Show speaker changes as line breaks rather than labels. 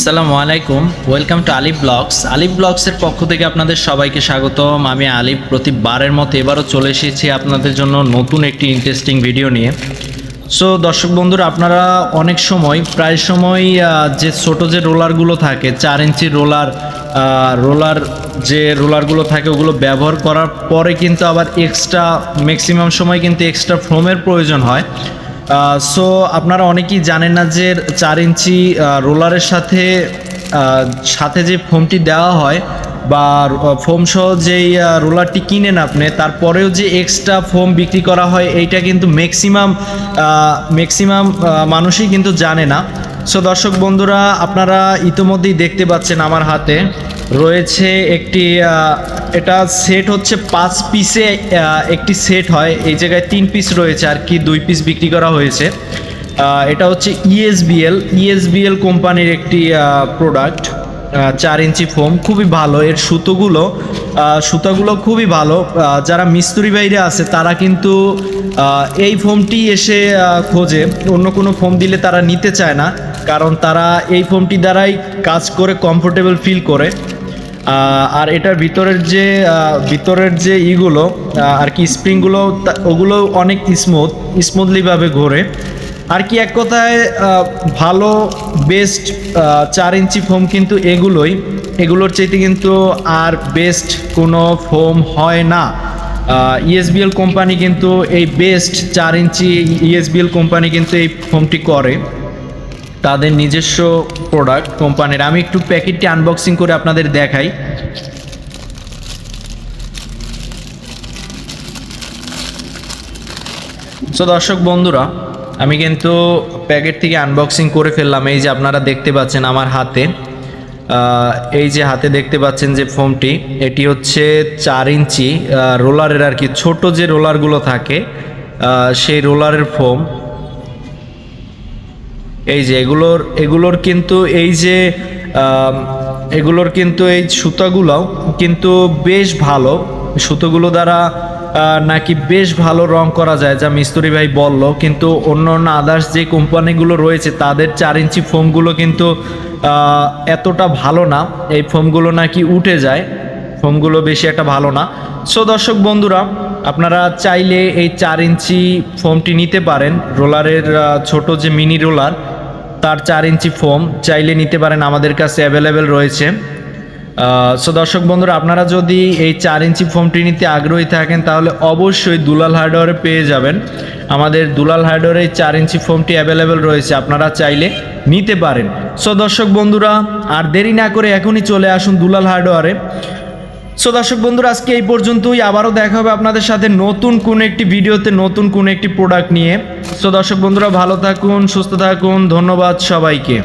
আসসালামু আলাইকুম। Welcome to Alif blogs আলিফ ব্লগসের পক্ষ থেকে আপনাদের সবাইকে স্বাগতম। আমি আলিফ, প্রতিবারের মতো এবারও চলে এসেছি আপনাদের জন্য নতুন একটি ইন্টারেস্টিং ভিডিও নিয়ে। সো দর্শক বন্ধুরা, আপনারা অনেক সময়, প্রায় সময় যে ছোট যে রোলারগুলো থাকে, চার ইঞ্চি রোলার রোলার যে রোলারগুলো থাকে, ওগুলো ব্যবহার করার পরে কিন্তু আবার এক্সট্রা ম্যাক্সিমাম সময় কিন্তু এক্সট্রা ফোমের প্রয়োজন হয়। সো আপনারা অনেকেই জানেন না যে চার ইঞ্চি রোলারের সাথে সাথে যে ফোমটি দেওয়া হয় বা ফোম সহ যেই রোলারটি কিনেন আপনি, তারপরেও যে এক্সট্রা ফোম বিক্রি করা হয়, এইটা কিন্তু ম্যাক্সিমাম ম্যাক্সিমাম মানুষই কিন্তু জানে না। সো দর্শক বন্ধুরা, আপনারা ইতোমধ্যেই দেখতে পাচ্ছেন আমার হাতে। রয়েছে একটি এটা সেট হচ্ছে পাঁচ পিসে একটি সেট হয়। এই জায়গায় তিন পিস রয়েছে আর কি, দুই পিস বিক্রি করা হয়েছে। এটা হচ্ছে E ইএসবিএল ইএসবিএল কোম্পানির একটি প্রোডাক্ট চার ইঞ্চি ফোম খুবই ভালো। এর সুতোগুলো সুতাগুলো খুবই ভালো। যারা মিস্ত্রি বাইরে আছে, তারা কিন্তু এই ফোমটি এসে খোঁজে। অন্য কোনো ফোম দিলে তারা নিতে চায় না, কারণ তারা এই ফোমটি দ্বারাই কাজ করে কমফোর্টেবল ফিল করে। আর এটার ভিতরের যে ভিতরের যে ইগুলো আর কি স্প্রিংগুলো ওগুলো অনেক স্মুথ স্মুথলিভাবে ঘোরে। আর কি এক কথায় ভালো বেস্ট চার ইঞ্চি ফোম কিন্তু এগুলোই। এগুলোর চাইতে কিন্তু আর বেস্ট কোনো ফোম হয় না। ইএসবিএল কোম্পানি কিন্তু এই বেস্ট চার ইঞ্চি ইএসবিএল কোম্পানি কিন্তু এই ফোমটি করে। তাদের নিজস্ব প্রোডাক্ট কোম্পানির আমি একটু প্যাকেটটি আনবক্সিং করে আপনাদের দেখাই। সো দর্শক বন্ধুরা, আমি কিন্তু প্যাকেট থেকে আনবক্সিং করে ফেললাম। এই যে আপনারা দেখতে পাচ্ছেন আমার হাতে। এই যে হাতে দেখতে পাচ্ছেন যে ফোমটি এটি হচ্ছে চার ইঞ্চি রোলারের আর কি। ছোট যে রোলারগুলো থাকে সেই রোলারের ফোম। এই যে এগুলোর এগুলোর কিন্তু এই যে এগুলোর কিন্তু এই সুতাগুলোও কিন্তু বেশ ভালো। সুতোগুলো দ্বারা নাকি বেশ ভালো রং করা যায়, যা মিস্ত্রি ভাই বলল। কিন্তু অন্য অন্য আদার্স যে কোম্পানিগুলো রয়েছে, তাদের চার ইঞ্চি ফোমগুলো কিন্তু এতটা ভালো না। এই ফোমগুলো নাকি উঠে যায়। ফোমগুলো বেশি একটা ভালো না। সো দর্শক বন্ধুরা, আপনারা চাইলে এই চার ইঞ্চি ফোমটি নিতে পারেন। রোলারের ছোট যে মিনি রোলার তার চার ইঞ্চি ফোম চাইলে নিতে পারেন, আমাদের কাছে অ্যাভেলেবেল রয়েছে। সো দর্শক বন্ধুরা, আপনারা যদি এই চার ইঞ্চি ফোমটি নিতে আগ্রহী থাকেন, তাহলে অবশ্যই দুলাল হার্ডওয়ারে পেয়ে যাবেন। আমাদের দুলাল হার্ডওয়ারে এই চার ইঞ্চি ফোমটি অ্যাভেলেবেল রয়েছে, আপনারা চাইলে নিতে পারেন। সো দর্শক বন্ধুরা, আর দেরি না করে এখনই চলে আসুন দুলাল হার্ডওয়ারে। সো দর্শক বন্ধুরা, আজকে এই পর্যন্তই। আবারও দেখা হবে আপনাদের সাথে নতুন কোনো একটি ভিডিওতে, নতুন কোনো একটি প্রোডাক্ট নিয়ে। সো দর্শক বন্ধুরা, ভালো থাকুন, সুস্থ থাকুন, ধন্যবাদ সবাইকে।